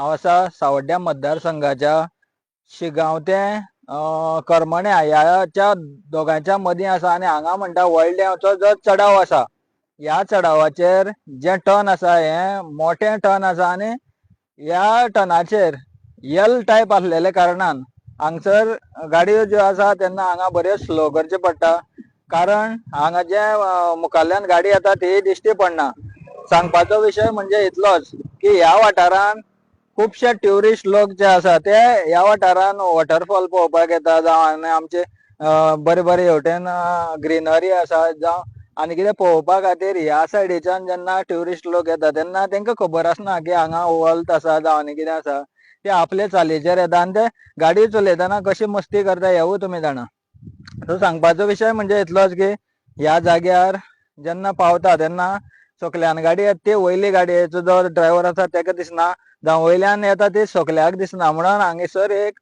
हांव आसा सावड्ड्या मतदारसंघाच्या शिगांव ते करमण्या ह्याच्या दोगांच्या मदीं आसा आनी हांगा म्हणटा व्हडल्याचो जो चडाव आसा ह्या चडावाचेर जे टर्न आसा हे मोठे टर्न आसा आनी ह्या टर्नाचेर यल टायप आसलेल्या कारणान हांगसर गाडयो ज्यो आसा तेन्ना हांगा बऱ्यो स्लो करचे पडटा. कारण हांगा जे मुखाल्ल्यान गाडी येता ती दिश्टी पडना. सांगपाचो विशय म्हणजे इतलोच की ह्या वाठारान खुबशे ट्युरिस्ट लोक जे आसा ते ह्या वाठारान वॉटरफॉल पळोवपाक येता जावं आनी आमचे बरे बरे हेवटेन ग्रीनरी आसा जावं आनी कितें पळोवपा खातीर ह्या सायडीच्यान जेन्ना ट्युरिस्ट लोक येता तेन्ना तेंका खबर आसना की हांगा वॉल्त आसा जावं आनी कितें आसा. ते आपले चालीचेर येता आनी ते गाडी चलयतना कशी मस्ती करता हेवूय तुमी जाणा. सो सांगपाचो विशय म्हणजे इतलोच की ह्या जाग्यार जेन्ना पावता तेन्ना सकल्यान गाडी येता ती वयली गाडयेचो जो ड्रायव्हर आसा तेका दिसना जावं वयल्यान येता ती सकल्याक दिसना. म्हणून हांगेसर एक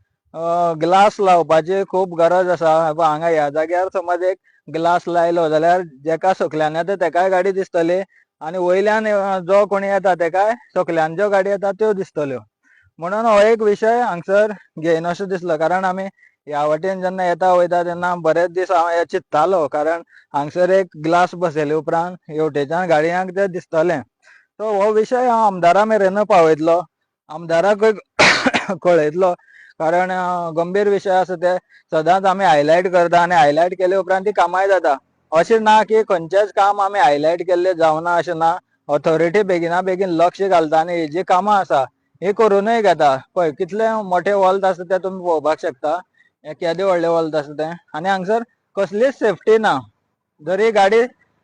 ग्लास लावपाची खूब गरज आसा. हांगा ह्या जाग्यार समज एक ग्लास लायलो जाल्यार जेका सकल्यान येता तेकाय गाडी दिसतली आनी वयल्यान जो कोणी येता तेकाय सकल्यान ज्यो गाडी येता त्यो दिसतल्यो. म्हणून हो एक विशय हांगसर घेयन अशें दिसलो. कारण आमी ह्या वाटेन जेन्ना येता वयता तेन्ना बरेच दीस हांव हे चित्तालो. कारण हांगसर एक ग्लास बसयले उपरांत हेवटेच्यान गाडयांक ते दिसतले. सो हो विशय हांव आमदारा मेरेन पावयतलो आमदाराकूय कळयतलो कारण गंभीर विशय आसा ते सदांच आमी हायलायट करता आनी हायलायट केले उपरांत ती कामाय जाता. अशें ना की खंयचेच काम आमी हायलायट केल्ले जावना अशें ना ऑथॉरिटी बेगिना बेगीन लक्ष घालता आनी ही जी कामां आसा ही करूनय घेता. पळय कितले मोठे वॉल्त आसा ते तुमी पळोवपाक शकता. हे केदे व्हडले वॉल्त आसा ते. आनी हांगसर कसलीच सेफ्टी ना. जरी गाडी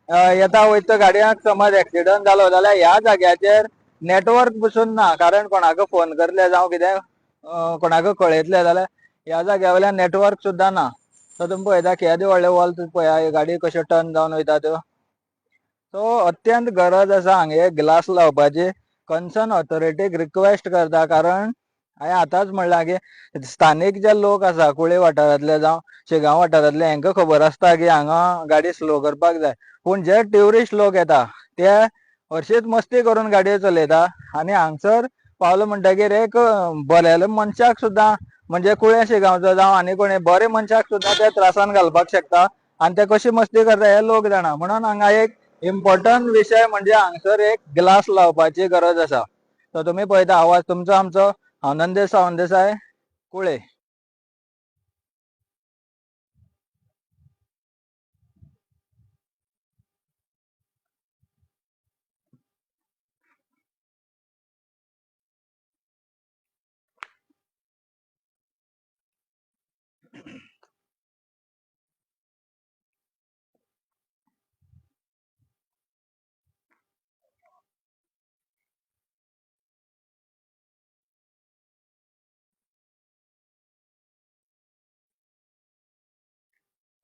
येता वयता गाडयांक समज एक्सिडंट जालो जाल्यार ह्या जाग्याचेर नेटवर्क बसून ना कारण कोणाक फोन करले जावं कितें कोणाक कळयतले जाल्यार ह्या जाग्या वयल्यान नेटवर्क सुद्दां ना. सो तुमी पळयता केदे व्हडले वॉल्त पळया गाडी कश्यो टर्न जावन वयता त्यो. सो अत्यंत गरज आसा हांगा ग्लास लावपाची. कन्सर्न ऑथॉरिटीक रिक्वेस्ट करता कारण हांवें आतांच म्हणलां की स्थानीक जे लोक आसा कुळे वाठारांतले जावं शेगांव वाठारांतले हांकां खबर आसता की हांगा गाडी स्लो करपाक जाय. पूण जे ट्युरिस्ट लोक येता ते हरशींच मस्ती करून गाडयो चलयता. आनी हांगसर पावलो म्हणटगीर एक भलेले मनशाक सुद्दां म्हणजे कुळे शेगांवचो जावं आनी कोणी बरे मनशाक सुद्दां ते त्रासान घालपाक शकता. आनी ते कशी मस्ती करता हे लोक जाणा. म्हणून हांगा एक इम्पॉर्टंट विशय म्हणजे हांगसर एक ग्लास लावपाची गरज आसा. सो तुमी पळयता आवाज तुमचो आमचो. आनंद सावंत कुळे.